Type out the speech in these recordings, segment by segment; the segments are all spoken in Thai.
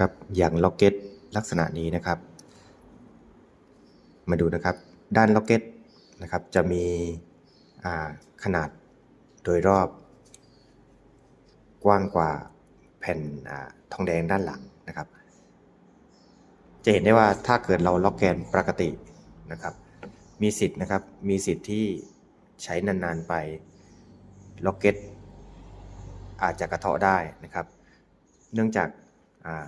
ครับอย่างล็อกเก็ตลักษณะนี้นะครับ มาดูนะครับด้านล็อกเก็ตนะครับจะมีขนาดโดยรอบ กว้างกว่าแผ่นอทองแดงด้านหลังนะครับ จะเห็นได้ว่าถ้าเกิดเราล็อกแกนปกตินะครับ มีสิทธิ์นะครับมีสิทธิ์ที่ใช้นานๆไปล็อกเก็ตอาจจะกระเทาะได้นะครับ เนื่องจากา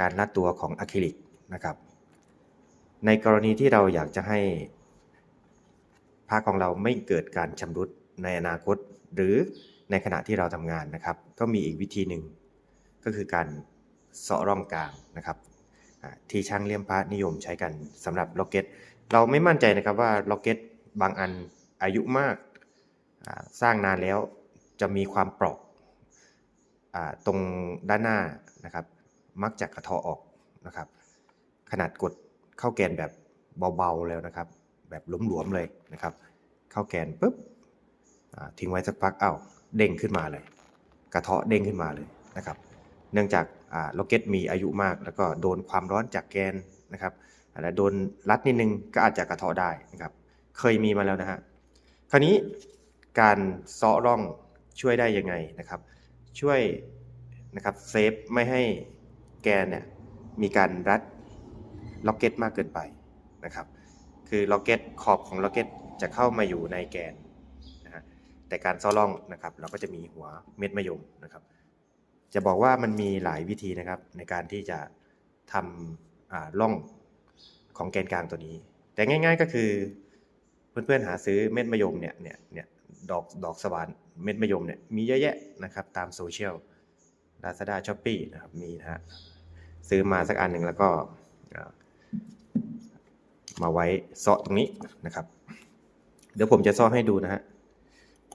การรัดตัวของอะคริลิกนะครับ ในกรณีที่เราอยากจะให้ผ้าของเราไม่เกิดการชำรุดในอนาคต หรือในขณะที่เราทำงานนะครับ ก็มีอีกวิธีหนึ่งก็คือการเสาะร่องกลางนะครับที่ช่างเลี่ยมพระนิยมใช้กันสำหรับล็อกเก็ตเราไม่มั่นใจนะครับว่าล็อกเก็ตบางอันอายุมากสร้างนานแล้วจะมีความเปราะตรงด้านหน้านะครับ มักจะกระเทาะออกนะครับ ขนาดกดเข้าแกนแบบเบาๆแล้วนะครับ แบบหลวมๆเลยนะครับ เข้าแกนปุ๊บทิ้งไว้สักพักเอ้าเด้งขึ้นมาเลย กระเทาะเด้งขึ้นมาเลยนะครับ เนื่องจากอ่าล็อกเก็ตมีอายุมาก แล้วก็โดนความร้อนจากแกนนะครับแล้วโดนรัดนิดนึงก็อาจจะกระเทาะได้นะครับ เคยมีมาแล้วนะฮะคราวนี้การเซาะร่องช่วยได้ยังไงนะครับ ช่วยนะครับเซฟไม่ให้ แกนเนี่ยมีการรัดล็อกเก็ตมากเกินไปนะครับ คือล็อกเก็ตขอบของล็อกเก็ตจะเข้ามาอยู่ในแกนนะฮะแต่การซาะร่องนะครับ เราก็จะมีหัวเม็ดมะยมนะครับ จะบอกว่ามันมีหลายวิธีนะครับ ในการที่จะทำอ่าร่องของแกนกลางตัวนี้ แต่ง่าย ๆก็คือเพื่อนๆหาซื้อเม็ดมะยมเนี่ยเนี่ยเนี่ยดอกดอกสว่านเม็ดมะยมเนี่ยมีเยอะแยะนะครับตามโซเชียล Lazada s h o p e e นะครับมีนะฮะซื้อมาสักอันหนึ่งแล้วก็มาไว้ซาะตรงนี้นะครับ เดี๋ยวผมจะซ่อให้ดูนะฮะ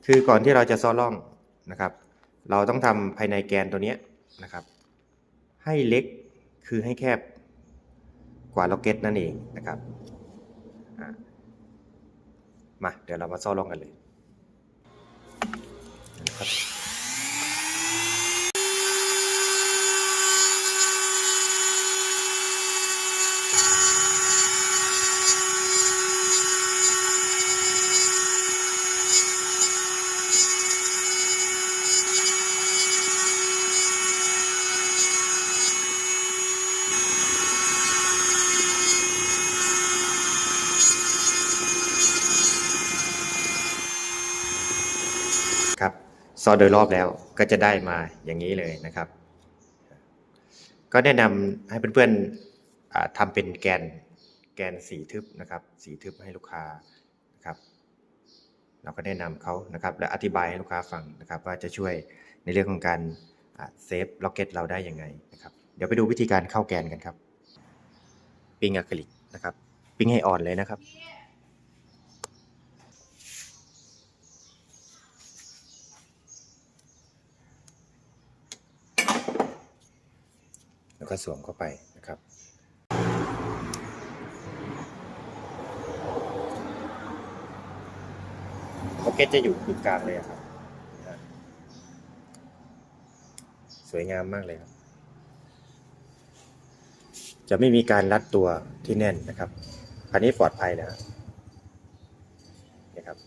คือก่อนที่เราจะซ่อร่องนะครับ เราต้องทำภายในแกนตัวเนี้ยนะครับ ให้เล็กคือให้แคบกว่าล็อกเก็ตนั่นเองนะครับมาเดี๋ยวเรามาซ่อร่องกันเลยนะครับ ครับ ซอโดยรอบแล้วก็จะได้มาอย่างนี้เลยนะครับ ก็แนะนำให้เพื่อนๆอ่าทำเป็นแกนแกนสีทึบนะครับ สีทึบให้ลูกค้านะครับ เราก็แนะนำเขานะครับ และอธิบายให้ลูกค้าฟังนะครับ ว่าจะช่วยในเรื่องของการเซฟล็อกเก็ตเราได้ยังไงนะครับ เดี๋ยวไปดูวิธีการเข้าแกนกันครับ ปิ้งอะคริลิกนะครับ ปิ้งให้อ่อนเลยนะครับ แล้วก็สวมเข้าไปนะครับ พ็อกเก็ตจะอยู่ตรงกลางเลยครับ สวยงามมากเลยครับ จะไม่มีการรัดตัวที่แน่นนะครับ อันนี้ปลอดภัยนะฮะนะครับ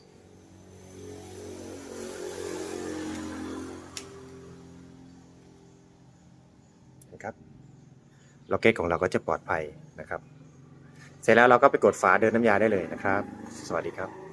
นะครับ ล็อกเก็ตของเราก็จะปลอดภัยนะครับ เสร็จแล้วเราก็ไปกดฝาเดินน้ำยาได้เลยนะครับ สวัสดีครับ